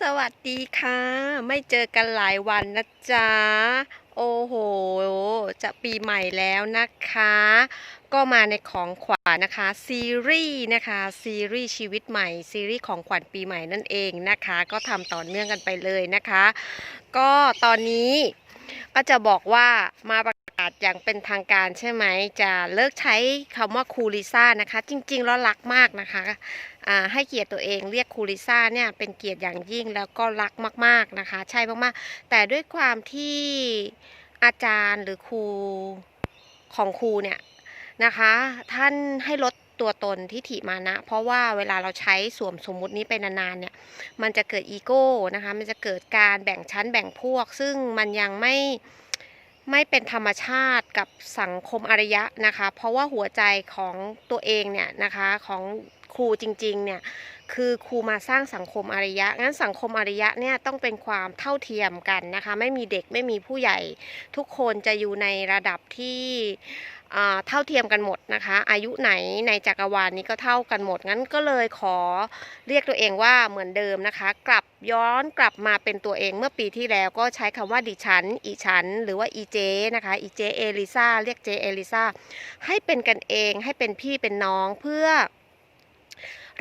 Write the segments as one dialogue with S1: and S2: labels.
S1: สวัสดีค่ะ ไม่เจอกันหลายวันนะจ๊ะ โอ้โห จะปีใหม่แล้วนะคะ ก็มาในของขวัญนะคะ ซีรีส์นะคะ ซีรีส์ชีวิตใหม่ ซีรีส์ของขวัญปีใหม่นั่นเองนะคะ ก็ทำต่อเนื่องกันไปเลยนะคะ ก็ตอนนี้ก็จะบอกว่ามาประกาศอย่างเป็นทางการใช่ไหม จะเลิกใช้คำว่าครูลิซ่านะคะ จริงๆแล้วรักมากนะคะ ให้เกียรติตัวเองเรียกครูลิซ่าเนี่ยเป็นเกียรติอย่างยิ่งแล้วก็รักมาก ๆนะคะ ใช่มากๆ แต่ด้วยความที่อาจารย์หรือครูของครูเนี่ยนะคะ ท่านให้ลดตัวตนที่ถิมานะ เพราะว่าเวลาเราใช้สวมสมมุตินี้ไปนานๆเนี่ยมันจะเกิดอีโก้นะคะมันจะเกิดการแบ่งชั้นแบ่งพวก ซึ่งมันยังไม่ไม่เป็นธรรมชาติกับสังคมอารยะนะคะ เพราะว่าหัวใจของตัวเองเนี่ยนะคะของ ครูจริงๆเนี่ยคือครูมาสร้างสังคมอารยะ งั้นสังคมอารยะเนี่ยต้องเป็นความเท่าเทียมกันนะคะ ไม่มีเด็กไม่มีผู้ใหญ่ ทุกคนจะอยู่ในระดับที่เท่าเทียมกันหมดนะคะ อายุไหนในจักรวาลนี้ก็เท่ากันหมด งั้นก็เลยขอเรียกตัวเองว่าเหมือนเดิมนะคะ กลับย้อนกลับมาเป็นตัวเองเมื่อปีที่แล้วก็ใช้คำว่าดิฉัน อีฉัน หรือว่าอีเจนะคะอีเจเอลิซาเรียกเจเอลิซาให้เป็นกันเองให้เป็นพี่เป็นน้องเพื่อ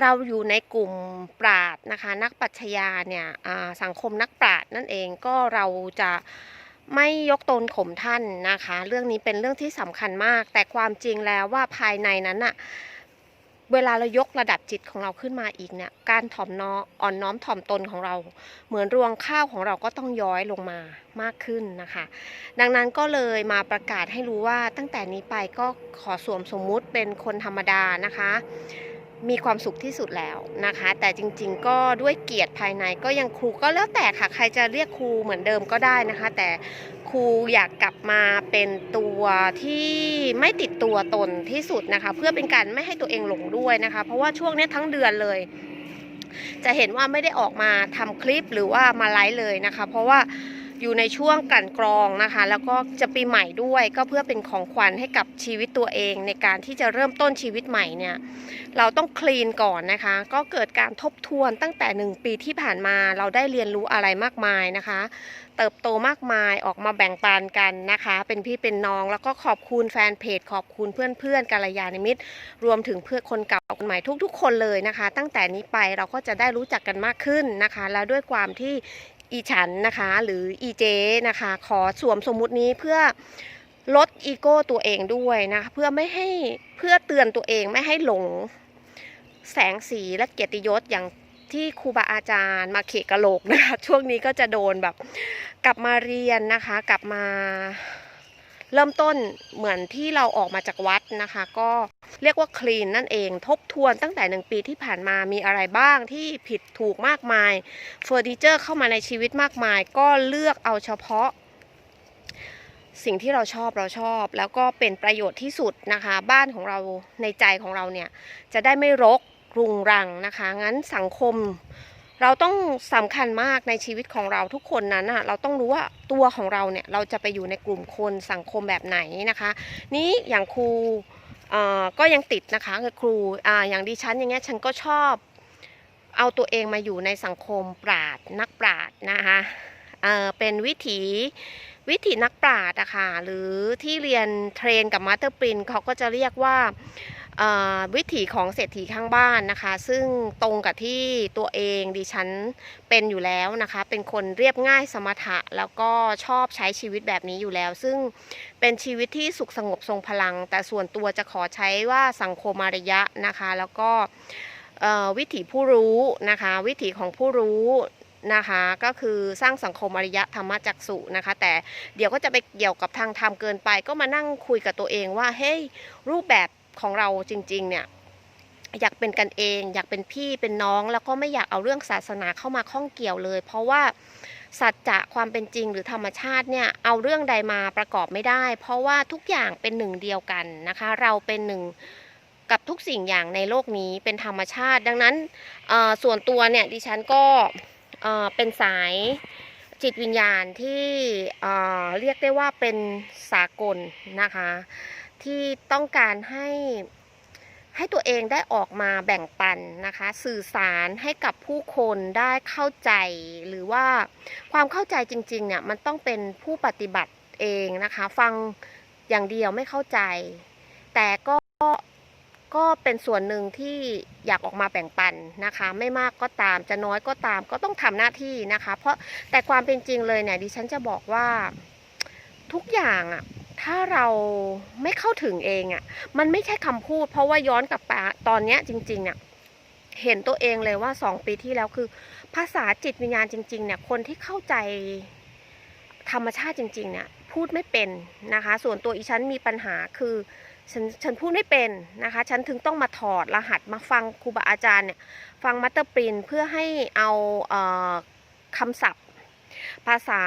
S1: เราอยู่ในกลุ่มปราดนะคะ นักปรัชญาเนี่ยสังคมนักปราดนั่นเองก็เราจะไม่ยกตนข่มท่านนะคะ เรื่องนี้เป็นเรื่องที่สำคัญมาก แต่ความจริงแล้วว่าภายในนั้นอะเวลาเรายกระดับจิตของเราขึ้นมาอีกเนี่ย การถ่อมน้ออ่อนน้อมถ่อมตนของเรา เหมือนรวงข้าวของเราก็ต้องย้อยลงมามากขึ้นนะคะ ดังนั้นก็เลยมาประกาศให้รู้ว่าตั้งแต่นี้ไปก็ขอสวมสมมุติเป็นคนธรรมดานะคะ มีความสุขที่สุดแล้วนะคะ แต่จริงๆ ก็ด้วยเกียรติภายในก็ยังครูก็แล้วแต่ค่ะ ใครจะเรียกครูเหมือนเดิมก็ได้นะคะ แต่ครูอยากกลับมาเป็นตัวที่ไม่ติดตัวตนที่สุดนะคะ เพื่อเป็นการไม่ให้ตัวเองหลงด้วยนะคะ เพราะว่าช่วงนี้ทั้งเดือนเลย จะเห็นว่าไม่ได้ออกมาทำคลิปหรือว่ามาไลฟ์เลยนะคะ เพราะว่า อยู่ในช่วงกลั่นกรองนะคะ แล้วก็จะปีใหม่ด้วยก็เพื่อเป็นของขวัญให้กับชีวิตตัวเอง ในการที่จะเริ่มต้นชีวิตใหม่เนี่ยเราต้องคลีนก่อนนะคะ ก็เกิดการทบทวนตั้งแต่หนึ่งปีที่ผ่านมาเราได้เรียนรู้อะไรมากมายนะคะ เติบโตมากมายออกมาแบ่งปันกันนะคะ เป็นพี่เป็นน้องแล้วก็ขอบคุณแฟนเพจ ขอบคุณเพื่อนๆกัลยาณมิตร รวมถึงเพื่อนคนเก่าคนใหม่ทุก ๆ คนเลยนะคะ ตั้งแต่นี้ไปเราก็จะได้รู้จักกันมากขึ้นนะคะ แล้วด้วยความที่ อีฉันนะคะ หรืออีเจนะคะ ขอสวมสมมุตินี้เพื่อลดอีโก้ตัวเองด้วยนะคะเพื่อไม่ให้เพื่อเตือนตัวเองไม่ให้หลงแสงสีและเกียรติยศอย่างที่ครูบาอาจารย์มาเขกกะโหลกนะคะ ช่วงนี้ก็จะโดนแบบกลับมาเรียนนะคะ กลับมา เริ่มต้นเหมือนที่เราออกมาจากวัดนะคะ ก็เรียกว่าคลีนนั่นเองทบทวนตั้งแต่หนึ่งปีที่ผ่านมามีอะไรบ้างที่ผิดถูกมากมายเฟอร์นิเจอร์เข้ามาในชีวิตมากมาย ก็เลือกเอาเฉพาะ สิ่งที่เราชอบเราชอบ แล้วก็เป็นประโยชน์ที่สุดนะคะ บ้านของเราในใจของเราเนี่ยจะได้ไม่รกรุงรังนะคะ งั้นสังคม เราต้องสำคัญมากในชีวิตของเราทุกคนนั้นนะเราต้องรู้ว่าตัวของเราเนี่ยเราจะไปอยู่ในกลุ่มคนสังคมแบบไหนนะคะ นี้อย่างครูก็ยังติดนะคะคือครูออย่างดิฉันอย่างเงี้ยฉันก็ชอบเอาตัวเองมาอยู่ในสังคมปราดนักปราดนะคะเเป็นวิถีวิถีนักปราดอะค่ะหรือที่เรียนเทรนกับมาสเตอร์ปรินเขาก็จะเรียกว่า วิถีของเศรษฐีข้างบ้านนะคะ ซึ่งตรงกับที่ตัวเองดิฉันเป็นอยู่แล้วนะคะ เป็นคนเรียบง่ายสมถะแล้วก็ชอบใช้ชีวิตแบบนี้อยู่แล้ว ซึ่งเป็นชีวิตที่สุขสงบทรงพลัง แต่ส่วนตัวจะขอใช้ว่าสังคมอารยะนะคะ แล้วก็วิถีผู้รู้นะคะ วิถีของผู้รู้นะคะก็คือสร้างสังคมอริยธรรมจักสุนะคะ แต่เดี๋ยวก็จะไปเกี่ยวกับทางธรรมเกินไป ก็มานั่งคุยกับตัวเองว่าเฮ้ยรูปแบบ ของเราจริงๆเนี่ยอยากเป็นกันเอง อยากเป็นพี่เป็นน้อง แล้วก็ไม่อยากเอาเรื่องศาสนาเข้ามาข้องเกี่ยวเลย เพราะว่าสัจจะความเป็นจริงหรือธรรมชาติเนี่ยเอาเรื่องใดมาประกอบไม่ได้ เพราะว่าทุกอย่างเป็นหนึ่งเดียวกันนะคะ เราเป็นหนึ่งกับทุกสิ่งอย่างในโลกนี้เป็นธรรมชาติ ดังนั้นส่วนตัวเนี่ยดิฉันก็เป็นสายจิตวิญญาณที่เรียกได้ว่าเป็นสากลนะคะ ที่ต้องการให้ให้ตัวเองได้ออกมาแบ่งปันนะคะ สื่อสารให้กับผู้คนได้เข้าใจหรือว่าความเข้าใจจริงๆเนี่ยมันต้องเป็นผู้ปฏิบัติเองนะคะ ฟังอย่างเดียวไม่เข้าใจ แต่ก็ก็เป็นส่วนหนึ่งที่อยากออกมาแบ่งปันนะคะ ไม่มากก็ตามจะน้อยก็ตามก็ต้องทำหน้าที่นะคะ เพราะแต่ความเป็นจริงเลยเนี่ยดิฉันจะบอกว่าทุกอย่างอะ ถ้าเราไม่เข้าถึงเองอะมันไม่ใช่คำพูด เพราะว่าย้อนกลับไปตอนเนี้ยจริงๆอะเห็นตัวเองเลยว่าสองปีที่แล้วคือ ภาษาจิตวิญญาณจริง ๆ เนี่ย คนที่เข้าใจธรรมชาติจริง ๆ เนี่ย พูดไม่เป็นนะคะ ส่วนตัวอีฉันมีปัญหาคือฉันฉันพูดไม่เป็นนะคะ ฉันถึงต้องมาถอดรหัสมาฟังครูบาอาจารย์เนี่ยฟังมัตเตอร์ปรินเพื่อให้เอาเออคำศัพท์ ภาษา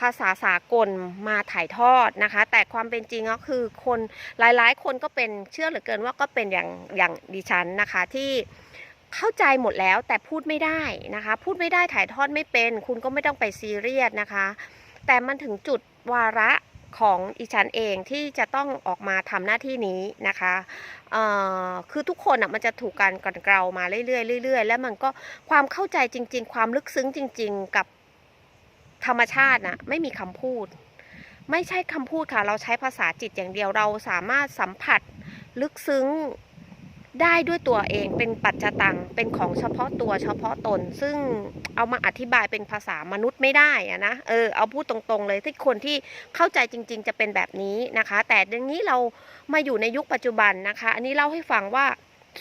S1: ภาษาสากลมาถ่ายทอดนะคะ แต่ความเป็นจริงก็คือคนหลายๆ คนก็เป็นเชื่อเหลือเกินว่าก็เป็นอย่างอย่างดิฉันนะคะที่เข้าใจหมดแล้วแต่พูดไม่ได้นะคะ พูดไม่ได้ถ่ายทอดไม่เป็น คุณก็ไม่ต้องไปซีเรียสนะคะ แต่มันถึงจุดวาระของอีฉันเองที่จะต้องออกมาทำหน้าที่นี้นะคะคือทุกคนอะมันจะถูกการกลั่นเกลามาเรื่อยๆเรื่อยๆ แล้วมันก็ความเข้าใจจริง ๆ ความลึกซึ้งจริง ๆ กับ ธรรมชาติน่ะไม่มีคำพูด ไม่ใช่คำพูดค่ะ เราใช้ภาษาจิตอย่างเดียวเราสามารถสัมผัสลึกซึ้งได้ด้วยตัวเองเป็นปัจจตังเป็นของเฉพาะตัวเฉพาะตน ซึ่งเอามาอธิบายเป็นภาษามนุษย์ไม่ได้อะนะเออเอาพูดตรงๆเลยที่คนที่เข้าใจจริง ๆ จะเป็นแบบนี้นะคะ แต่ดี๋ยวนี้เรามาอยู่ในยุคปัจจุบันนะคะ อันนี้เล่าให้ฟังว่า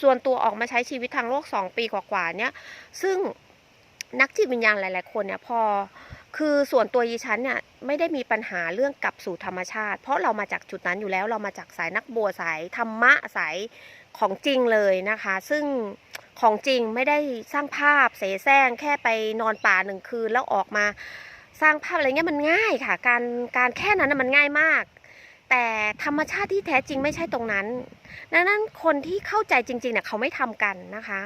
S1: ส่วนตัวออกมาใช้ชีวิตทางโลก 2 ปีกว่าๆเนี่ยซึ่งนักจิตวิญญาณหลาย ๆ คนเนี่ยพอ คือส่วนตัวยีฉันเนี่ยไม่ได้มีปัญหาเรื่องกลับสู่ธรรมชาติ เพราะเรามาจากจุดนั้นอยู่แล้วเรามาจากสายนักบัวสายธรรมะสายของจริงเลยนะคะ ซึ่งของจริงไม่ได้สร้างภาพเสแสร้งแค่ไปนอนป่าหนึ่งคืนแล้วออกมาสร้างภาพอะไรเงี้ยมันง่ายค่ะ การการแค่นั้นมันง่ายมาก แต่ธรรมชาติที่แท้จริงไม่ใช่ตรงนั้นดังนั้นคนที่เข้าใจจริงๆเนี่ยเขาไม่ทำกันนะคะ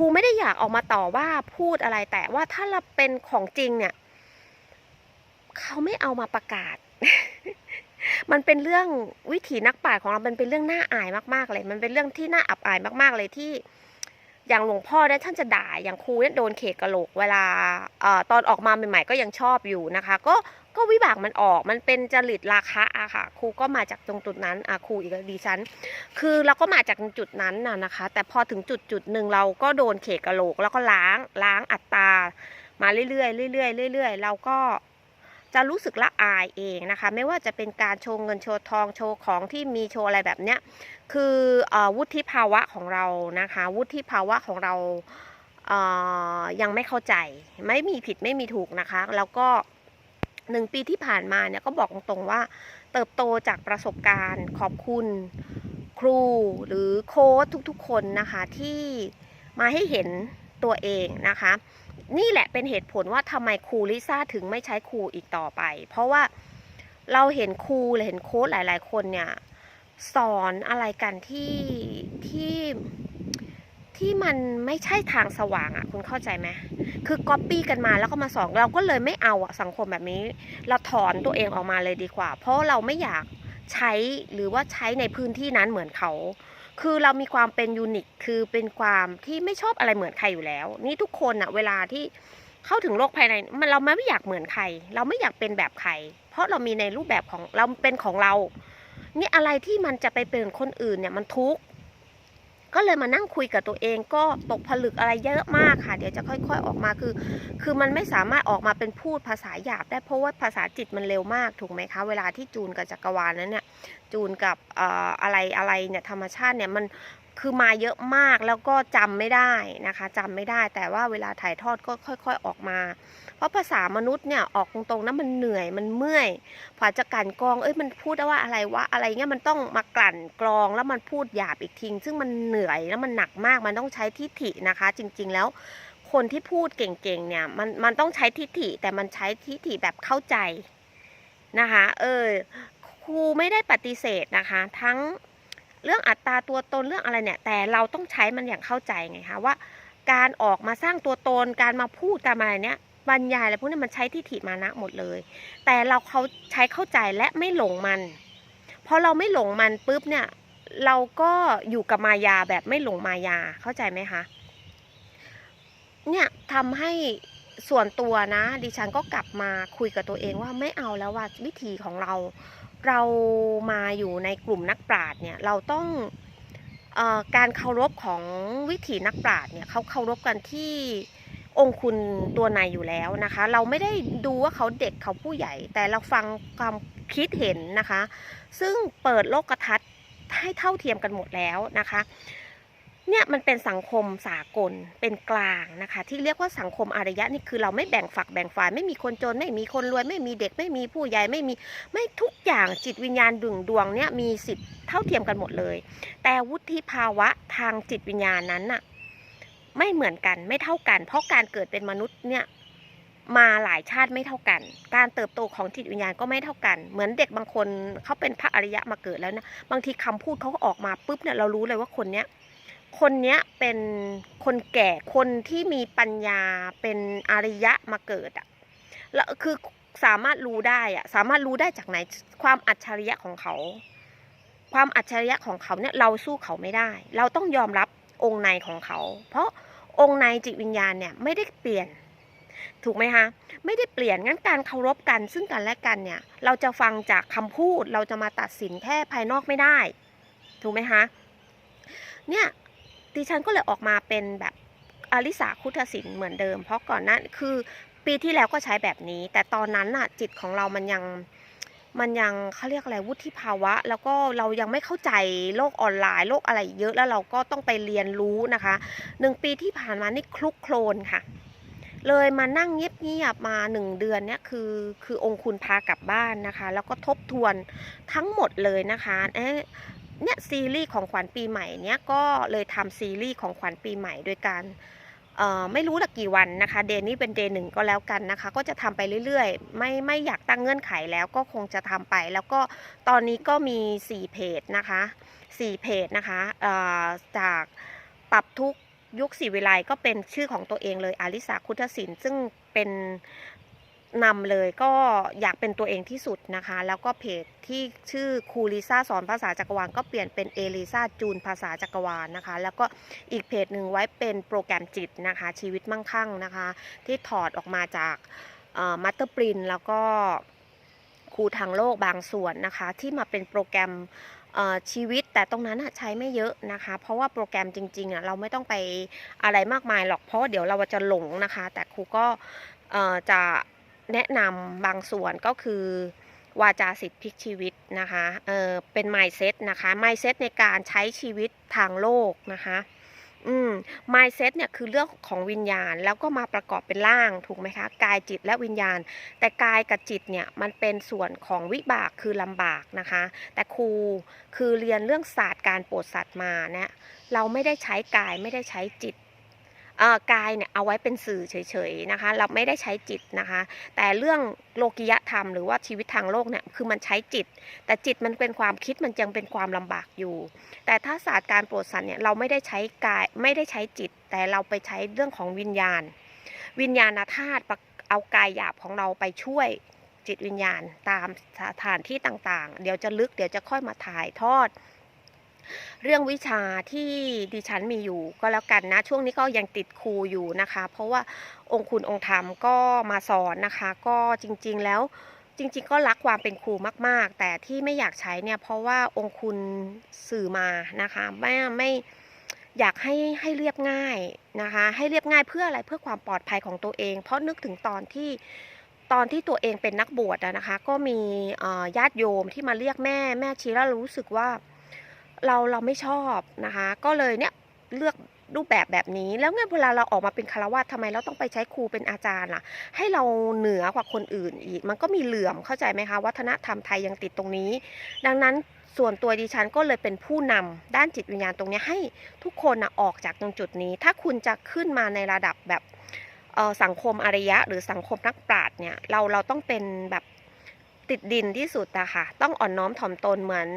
S1: ครูไม่ได้อยากออกมาต่อว่าพูดอะไรแต่ว่าถ้าเราเป็นของจริงเนี่ย เขาไม่เอามาประกาศ มันเป็นเรื่องวิถีนักปราชญ์ของเรามันเป็นเรื่องน่าอายมากๆเลย มันเป็นเรื่องที่น่าอับอายมากๆเลยที่ อย่างหลวงพ่อเนี่ยท่านจะด่าอย่างครูเนี่ยโดนเขกกระโหลกเวลาอตอนออกมาใหม่ๆก็ยังชอบอยู่นะคะ ก็ ก็วิบากมันออกมันเป็นจริตราคะอะค่ะ ครูก็มาจากตรงจุดนั้นอะครูอีกแล้วดิฉัน คือเราก็มาจากจุดนั้นน่ะนะคะ แต่พอถึงจุดจุดหนึ่งเราก็โดนเขกกระโหลก แล้วก็ล้างล้างอัตตามาเรื่อยๆเรื่อยๆเรื่อยๆเราก็จะรู้สึกละอายเองนะคะ ไม่ว่าจะเป็นการโชว์เงินโชว์ทองโชว์ของที่มีโชว์อะไรแบบเนี้ยคืออวุฒิภาวะของเรานะคะ วุฒิภาวะของเรายังไม่เข้าใจ ไม่มีผิดไม่มีถูกนะคะ แล้วก็ หนึ่งปีที่ผ่านมาเนี่ยก็บอกตรงๆว่า เติบโตจากประสบการณ์ ขอบคุณครูหรือโค้ชทุกๆ คนนะคะที่มาให้เห็นตัวเองนะคะ นี่แหละเป็นเหตุผลว่าทำไมครูลิซ่าถึงไม่ใช้ครูอีกต่อไป เพราะว่าเราเห็นครูหรือเห็นโค้ชหลาย ๆ คนเนี่ยสอนอะไรกันที่ที่ที่มันไม่ใช่ทางสว่างอะ่ะ คุณเข้าใจไหม คือก๊อปปี้กันมาแล้วก็มาสอนเราก็เลยไม่เอาอะสังคมแบบนี้ เราถอนตัวเองออกมาเลยดีกว่า เพราะเราไม่อยากใช้หรือว่าใช้ในพื้นที่นั้นเหมือนเขา คือเรามีความเป็นยูนิคคือเป็นความที่ไม่ชอบอะไรเหมือนใครอยู่แล้ว นี่ทุกคนอะเวลาที่เข้าถึงโลกภายในมันเราไม่อยากเหมือนใคร เราไม่อยากเป็นแบบใคร เพราะเรามีในรูปแบบของเราเป็นของเรานี่อะไรที่มันจะไปเป็นคนอื่นเนี่ยมันทุกข์ ก็เลยมานั่งคุยกับตัวเองก็ตกผลึกอะไรเยอะมากค่ะ เดี๋ยวจะค่อยๆออกมาคือ คือมันไม่สามารถออกมาเป็นพูดภาษาหยาบได้เพราะว่าภาษาจิตมันเร็วมากถูกไหมคะ เวลาที่จูนกับจักรวาลนั้นเนี่ยจูนกับอออะไรอะไรเนี่ยธรรมชาติเนี่ยมันคือมาเยอะมากแล้วก็จำไม่ได้นะคะจำไม่ได้แต่ว่าเวลาถ่ายทอดก็ค่อย ๆออกมา เพราะภาษามนุษย์เนี่ยออกตรงๆนะมันเหนื่อยมันเมื่อยพอจะกลั่นกรองเอ้ยมันพูดได้ว่าอะไรวะอะไรเงี้ยมันต้องมากลั่นกรองแล้วมันพูดหยาบอีกทีซึ่งมันเหนื่อยแล้วมันหนักมากมันต้องใช้ทิฏฐินะคะ จริง ๆ แล้วคนที่พูดเก่งๆเนี่ยมันมันต้องใช้ทิฏฐิแต่มันใช้ทิฏฐิแบบเข้าใจนะคะ เออครูไม่ได้ปฏิเสธนะคะ ทั้งเรื่องอัตราตัวตนเรื่องอะไรเนี่ย แต่เราต้องใช้มันอย่างเข้าใจไงคะว่า การออกมาสร้างตัวตนการมาพูดการมาอะไรเนี่ย บรรยายอะไรพวกนี้มันใช้ทิฏฐิมานะหมดเลย แต่เราเขาใช้เข้าใจและไม่หลงมันพอเราไม่หลงมันปุ๊บเนี่ย เราก็อยู่กับมายาแบบไม่หลงมายาเข้าใจไหมคะเนี่ยทำให้ส่วนตัวนะ ดิฉันก็กลับมาคุยกับตัวเองว่าไม่เอาแล้วว่าวิธีของเรา เรามาอยู่ในกลุ่มนักปราชญ์เนี่ยเราต้องอการเคารพของวิถีนักปราชญ์เนี่ยเขาเคารพกันที่ องคุณตัวในอยู่แล้วนะคะ เราไม่ได้ดูว่าเขาเด็กเขาผู้ใหญ่ แต่เราฟังความคิดเห็นนะคะ ซึ่งเปิดโลกทัศน์ให้เท่าเทียมกันหมดแล้วนะคะเนี่ยมันเป็นสังคมสากลเป็นกลางนะคะ ที่เรียกว่าสังคมอารยะนี่คือเราไม่แบ่งฝักแบ่งฝ่ายไม่มีคนจนไม่มีคนรวย ไม่มีเด็กไม่มีผู้ใหญ่ไม่มีไม่ทุกอย่างจิตวิญญาณดึงดวงเนี่ยมีสิทธิ์เท่าเทียมกันหมดเลย แต่วุฒิภาวะทางจิตวิญญาณนั้นน่ะ ไม่เหมือนกันไม่เท่ากัน เพราะการเกิดเป็นมนุษย์เนี่ยมาหลายชาติไม่เท่ากัน การเติบโตของจิตวิญญาณก็ไม่เท่ากัน เหมือนเด็กบางคนเขาเป็นพระอริยะมาเกิดแล้วนะ บางทีคำพูดเขาออกมาปุ๊บเนี่ยเรารู้เลยว่าคนเนี้ย คนเนี้ยเป็นคนแก่ คนที่มีปัญญาเป็นอริยะมาเกิดอะแล้วคือสามารถรู้ได้อะ สามารถรู้ได้จากไหน ความอัจฉริยะของเขา ความอัจฉริยะของเขาเนี่ยเราสู้เขาไม่ได้ เราต้องยอมรับ องค์ในของเขา เพราะองค์ในจิตวิญญาณเนี่ยไม่ได้เปลี่ยน ถูกไหมคะไม่ได้เปลี่ยนงั้นการเคารพกันซึ่งกันและกันเนี่ยเราจะฟังจากคำพูดเราจะมาตัดสินแค่ภายนอกไม่ได้ ถูกไหมคะเนี่ยดิฉันก็เลยออกมาเป็นแบบอลิสาคุทศิลป์เหมือนเดิม เพราะก่อนนั้นคือปีที่แล้วก็ใช้แบบนี้ แต่ตอนนั้นน่ะจิตของเรามันยัง มันยังเขาเรียกอะไรวุฒิภาวะ แล้วก็เรายังไม่เข้าใจโลกออนไลน์โลกอะไรเยอะแล้วเราก็ต้องไปเรียนรู้นะคะหนึ่งปีที่ผ่านมานี่คลุกโคลนค่ะ เลยมานั่งเงียบๆมาหนึ่งเดือนเนี่ยคือคือองคุณพากลับบ้านนะคะ แล้วก็ทบทวนทั้งหมดเลยนะคะเอ๊ะเนี่ยซีรีส์ของขวัญปีใหม่เนี่ยก็เลยทำซีรีส์ของขวัญปีใหม่โดยการ ไม่รู้ละกี่วันนะคะ เดย์นี้เป็นเดย์หนึ่งก็แล้วกันนะคะ ก็จะทำไปเรื่อยๆ ไม่ไม่อยากตั้งเงื่อนไขแล้วก็คงจะทำไป แล้วก็ตอนนี้ก็มี 4 เพจนะคะ4เพจนะคะจากปรับทุกยุคสีวิไลก็เป็นชื่อของตัวเองเลยอาริสาคุทศิลป์ซึ่งเป็น นำเลยก็อยากเป็นตัวเองที่สุดนะคะ แล้วก็เพจที่ชื่อครูลิซ่าสอนภาษาจักรวาลก็เปลี่ยนเป็นเอลิซ่าจูนภาษาจักรวาลนะคะ แล้วก็อีกเพจหนึ่งไว้เป็นโปรแกรมจิตนะคะ ชีวิตมั่งคั่งนะคะ ที่ถอดออกมาจากมัตเตอร์ปรินแล้วก็ครูทางโลกบางส่วนนะคะ ที่มาเป็นโปรแกรมชีวิตแต่ตรงนั้นใช้ไม่เยอะนะคะ เพราะว่าโปรแกรมจริงๆเราไม่ต้องไปอะไรมากมายหรอกเพราะเดี๋ยวเราจะหลงนะคะ แต่ครูก็จะ แนะนำบางส่วนก็คือวาจาสิทธิพลิกชีวิตนะคะเออเป็น mindset นะคะ mindset ในการใช้ชีวิตทางโลกนะคะอืม mindset เนี่ยคือเรื่องของวิญญาณแล้วก็มาประกอบเป็นร่างถูกไหมคะกายจิตและวิญญาณ แต่กายกับจิตเนี่ยมันเป็นส่วนของวิบากคือลำบากนะคะ แต่ครูคือเรียนเรื่องศาสตร์การโปรดสัตว์มาเนี่ยเราไม่ได้ใช้กายไม่ได้ใช้จิต กายเนี่ยเอาไว้เป็นสื่อเฉยๆนะคะเราไม่ได้ใช้จิตนะคะ แต่เรื่องโลกิยธรรมหรือว่าชีวิตทางโลกเนี่ยคือมันใช้จิต แต่จิตมันเป็นความคิดมันยังเป็นความลำบากอยู่ แต่ถ้าศาสตร์การโปรดสัตว์เนี่ยเราไม่ได้ใช้กายไม่ได้ใช้จิต แต่เราไปใช้เรื่องของวิญญาณ วิญญาณธาตุเอากายหยาบของเราไปช่วยจิตวิญญาณตามสถานที่ต่างๆ เดี๋ยวจะลึกเดี๋ยวจะค่อยมาถ่ายทอด เรื่องวิชาที่ดิฉันมีอยู่ก็แล้วกันนะ ช่วงนี้ก็ยังติดครูอยู่นะคะ เพราะว่าองค์คุณองค์ธรรมก็มาสอนนะคะ ก็จริง ๆ แล้วจริง ๆ ก็รักความเป็นครูมาก ๆ แต่ที่ไม่อยากใช้เนี่ยเพราะว่าองค์คุณสื่อมานะคะไม่ไม่อยากให้ให้เรียบง่ายนะคะ ให้เรียบง่ายเพื่ออะไรเพื่อความปลอดภัยของตัวเอง เพราะนึกถึงตอนที่ตอนที่ตัวเองเป็นนักบวชนะคะ ก็มีญาติโยมที่มาเรียกแม่แม่ชีแล้วรู้สึกว่า เราเราไม่ชอบนะคะ ก็เลยเนี่ยเลือกรูปแบบแบบนี้แล้วไงเวลาเราออกมาเป็นคารวะทำไมเราต้องไปใช้ครูเป็นอาจารย์ล่ะ ให้เราเหนือกว่าคนอื่นอีก มันก็มีเหลื่อมเข้าใจไหมคะวัฒนธรรมไทยยังติดตรงนี้ ดังนั้นส่วนตัวดิฉันก็เลยเป็นผู้นำด้านจิตวิญญาณตรงนี้ให้ทุกคนนะออกจากตรงจุดนี้ ถ้าคุณจะขึ้นมาในระดับแบบสังคมอารยะ หรือสังคมนักปราชญ์เนี่ยเราเราต้องเป็นแบบติดดินที่สุดอะค่ะต้องอ่อนน้อมถ่อมตนเหมือน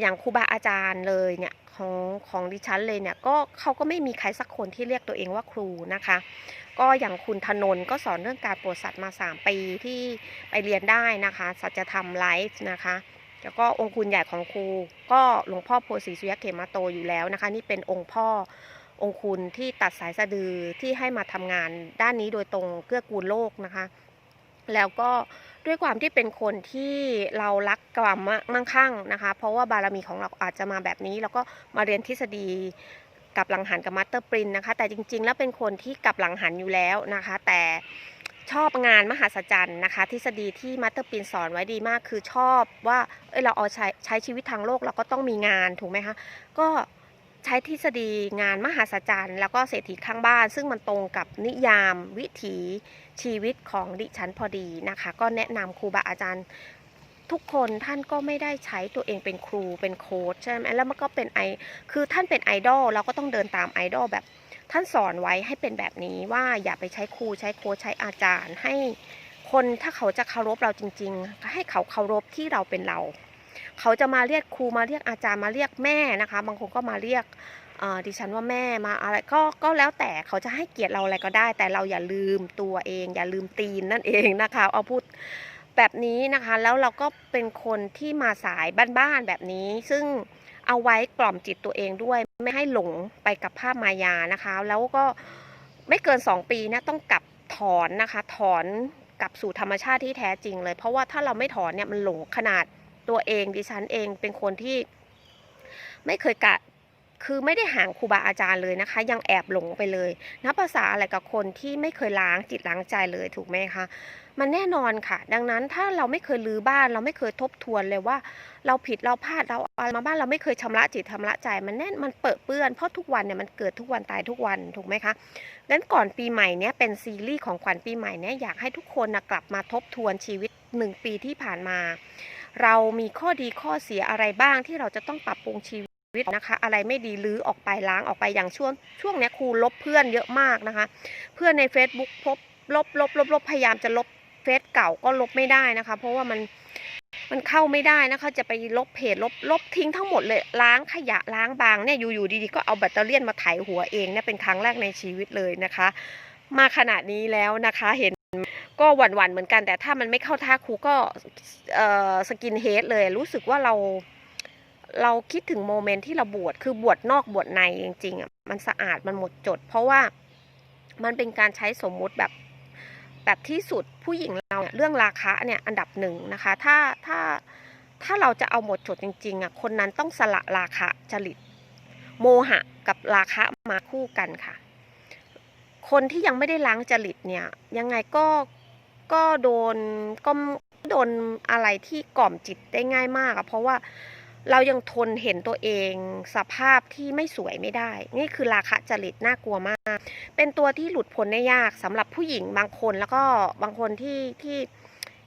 S1: อย่างครูบาอาจารย์เลยเนี่ยของของดิฉันเลยเนี่ยก็เขาก็ไม่มีใครสักคนที่เรียกตัวเองว่าครูนะคะ ก็อย่างคุณธนนก็สอนเรื่องการปรดสัตว์มา 3 ปีที่ไปเรียนได้นะคะ สัจธรรมไลฟ์นะคะแล้วก็องค์คุณใหญ่ของครู ก็หลวงพ่อโพธิสุยเขมาโตอยู่แล้วนะคะ นี่เป็นองค์พ่อองค์คุณที่ตัดสายสะดือที่ให้มาทำงานด้านนี้โดยตรงเกื้อกูลโลกนะคะ แล้วก็ ด้วยความที่เป็นคนที่เรารักความมั่งคั่งนะคะ เพราะว่าบารมีของเราอาจจะมาแบบนี้ แล้วก็มาเรียนทฤษฎีกับหลังหันกับมัตเตอร์ปรินนะคะ แต่จริง ๆ แล้วเป็นคนที่กับหลังหันอยู่แล้วนะคะ แต่ชอบงานมหัศจรรย์นะคะ ทฤษฎีที่มัตเตอร์ปรินสอนไว้ดีมาก คือชอบว่าเอยเราเอาใช้ใช้ชีวิตทางโลกเราก็ต้องมีงานถูกไหมคะก็ ใช้ทฤษฎีงานมหัศจรรย์ แล้วก็เศรษฐีข้างบ้าน ซึ่งมันตรงกับนิยามวิถีชีวิตของดิฉันพอดีนะคะ ก็แนะนำครูบาอาจารย์ทุกคนท่านก็ไม่ได้ใช้ตัวเองเป็นครูเป็นโค้ชใช่ไหมแล้วมันก็เป็นไอคือท่านเป็นไอดอลเราก็ต้องเดินตามไอดอลแบบ ท่านสอนไว้ให้เป็นแบบนี้ว่าอย่าไปใช้ครูใช้โค้ชใช้อาจารย์ ให้คนถ้าเขาจะเคารพเราจริง ๆ ให้เขาเคารพที่เราเป็นเรา เขาจะมาเรียกครูมาเรียกอาจารย์มาเรียกแม่นะคะ บางคนก็มาเรียกดิฉันว่าแม่มาอะไรก็ก็แล้วแต่เขาจะให้เกียรติเราอะไรก็ได้ แต่เราอย่าลืมตัวเอง อย่าลืมตีนนั่นเองนะคะ เอาพูดแบบนี้นะคะ แล้วเราก็เป็นคนที่มาสายบ้านๆแบบนี้ ซึ่งเอาไว้กล่อมจิตตัวเองด้วย ไม่ให้หลงไปกับภาพมายานะคะ แล้วก็ไม่เกิน 2 ปีนะต้องกลับถอนนะคะ ถอนกลับสู่ธรรมชาติที่แท้จริงเลย เพราะว่าถ้าเราไม่ถอนเนี่ยมันหลงขนาด ตัวเองดิฉันเองเป็นคนที่ไม่เคยกะคือไม่ได้ห่างครูบาอาจารย์เลยนะคะ ยังแอบหลงไปเลยนับภาษาอะไรกับคนที่ไม่เคยล้างจิตล้างใจเลยถูกไหมคะมันแน่นอนค่ะ ดังนั้นถ้าเราไม่เคยรื้อบ้านเราไม่เคยทบทวนเลยว่า เราผิดเราพลาดเราอะไรมาบ้านเราไม่เคยชำระจิตชำระใจ มันแน่นมันเปิดเปื้อนเพราะทุกวันเนี่ยมันเกิดทุกวันตายทุกวันถูกไหมคะงั้นก่อนปีใหม่เนี้ยเป็นซีรีส์ของขวัญปีใหม่เนี้ยอยากให้ทุกคนนะกลับมาทบทวนชีวิตหนึ่งปีที่ผ่านมา เรามีข้อดีข้อเสียอะไรบ้างที่เราจะต้องปรับปรุงชีวิตนะคะ อะไรไม่ดีลื้อออกไปล้างออกไปอย่างช่วงช่วงนี้ครูลบเพื่อนเยอะมากนะคะ เพื่อนใน Facebook พบลบลบลบลบพยายามจะลบเฟซเก่าก็ลบไม่ได้นะคะ เพราะว่ามันมันเข้าไม่ได้นะคะจะไปลบเพจลบลบทิ้งทั้งหมดเลยล้างขยะล้างบางเนี่ยอยู่ๆดีๆก็เอาแบตเตอรี่มาไถหัวเองเนี่ยเป็นครั้งแรกในชีวิตเลยนะคะ มาขนาดนี้แล้วนะคะเห็น ก็หวั่นๆเหมือนกัน แต่ถ้ามันไม่เข้าท่าครูก็เออสกินเฮดเลย รู้สึกว่าเราเราคิดถึงโมเมนต์ที่เราบวชคือบวชนอกบวชในจริงๆอะมันสะอาดมันหมดจด เพราะว่ามันเป็นการใช้สมมุติแบบแบบที่สุดผู้หญิงเราเเรื่องราคะเนี่ยอันดับหนึ่งนะคะ ถ้าถ้าถ้าเราจะเอาหมดจดจริงๆอะคนนั้นต้องสละราคะจริต โมหะกับราคะมาคู่กันค่ะ คนที่ยังไม่ได้ล้างจริตเนี่ยยังไงก็ ก็โดนก็โดนอะไรที่กล่อมจิตได้ง่ายมากอะเพราะว่าเรายังทนเห็นตัวเองสภาพที่ไม่สวยไม่ได้ นี่คือราคะจริตน่ากลัวมาก เป็นตัวที่หลุดพ้นได้ยากสำหรับผู้หญิงบางคนแล้วก็บางคนที่ที่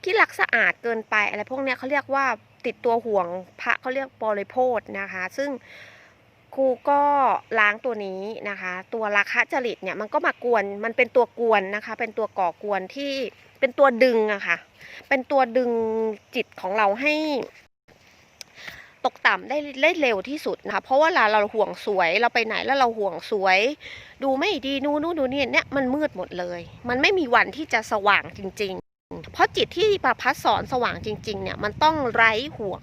S1: ที่รักสะอาดเกินไปอะไรพวกเนี้ยเขาเรียกว่าติดตัวห่วงพระเขาเรียกบริโภคนะคะ ซึ่งครูก็ล้างตัวนี้นะคะ ตัวราคะจริตเนี่ยมันก็มากวนมันเป็นตัวกวนนะคะ เป็นตัวก่อกวนที่ เป็นตัวดึงอะค่ะ เป็นตัวดึงจิตของเราให้ ตกต่ำได้ได้เร็วที่สุดนะคะเพราะว่าเราเราห่วงสวยเราไปไหนแล้วเราห่วงสวย ดูไม่ดีนู่นนู่นดูนี่เนี่ยมันมืดหมดเลย มันไม่มีวันที่จะสว่างจริง ๆ เพราะจิตที่ประพัดสอนสว่างจริง ๆ เนี่ยมันต้องไร้ห่วง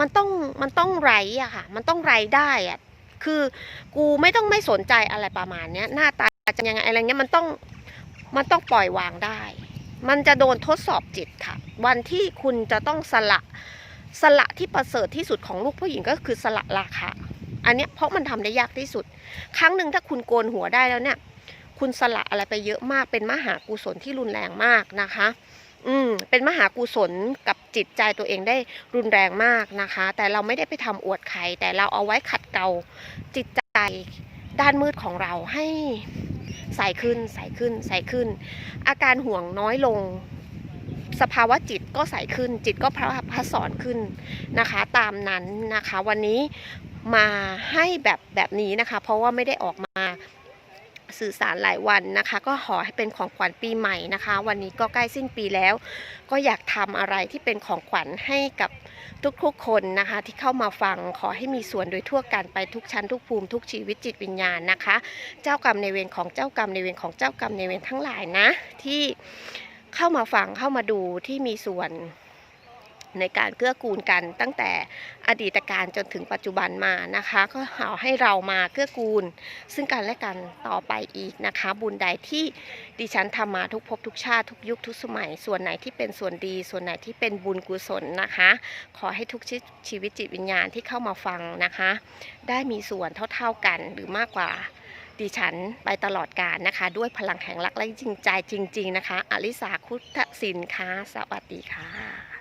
S1: มันต้องมันต้องไร้อะค่ะ มันต้องไร้ได้อะคือกูไม่ต้องไม่สนใจอะไรประมาณเนี้ยหน้าตาจะยังไงอะไรเงี้ยมันต้องมันต้องปล่อยวางได้ มันจะโดนทดสอบจิตค่ะ วันที่คุณจะต้องสละสละที่ประเสริฐที่สุดของลูกผู้หญิงก็คือสละราคะอันเนี้ยเพราะมันทำได้ยากที่สุด ครั้งหนึ่งถ้าคุณโกนหัวได้แล้วเนี่ย คุณสละอะไรไปเยอะมากเป็นมหากุศลที่รุนแรงมากนะคะ อืมเป็นมหากุศลกับจิตใจตัวเองได้รุนแรงมากนะคะ แต่เราไม่ได้ไปทำอวดใครแต่เราเอาไว้ขัดเกลาจิตใจด้านมืดของเราให้ ใสขึ้นใสขึ้นใสขึ้น อาการห่วงน้อยลง สภาวะจิตก็ใสขึ้น จิตก็พระพระสอนขึ้นนะคะ ตามนั้นนะคะ วันนี้มาให้แบบแบบนี้นะคะ เพราะว่าไม่ได้ออกมา สื่อสารหลายวันนะคะ ก็ขอให้เป็นของขวัญปีใหม่นะคะ วันนี้ก็ใกล้สิ้นปีแล้ว ก็อยากทำอะไรที่เป็นของขวัญให้กับทุกๆคนนะคะ ที่เข้ามาฟังขอให้มีส่วนโดยทั่วกันไปทุกชั้นทุกภูมิทุกชีวิตจิตวิญญาณนะคะ เจ้ากรรมในเวรของเจ้ากรรมในเวรของเจ้ากรรมในเวรทั้งหลายนะ ที่เข้ามาฟังเข้ามาดูที่มีส่วน ในการเกื้อกูลกันตั้งแต่อดีตการจนถึงปัจจุบันมานะคะ ก็เอให้เรามาเกื้อกูล ซึ่งกันและกันต่อไปอีกนะคะ บุญใดที่ดิฉันทำมาทุกภพทุกชาติทุกยุคทุกสมัย ส่วนไหนที่เป็นส่วนดี ส่วนไหนที่เป็นบุญกุศลนะคะ ขอให้ทุกชีวิตจิตวิญญาณที่เข้ามาฟังนะคะ ได้มีส่วนเท่าๆกันหรือมากกว่าดิฉันไปตลอดกาลนะคะ ด้วยพลังแห่งรักและจริงใจจริง ๆ นะคะอลิสาคุตศินค่ะสวัสดีค่ะ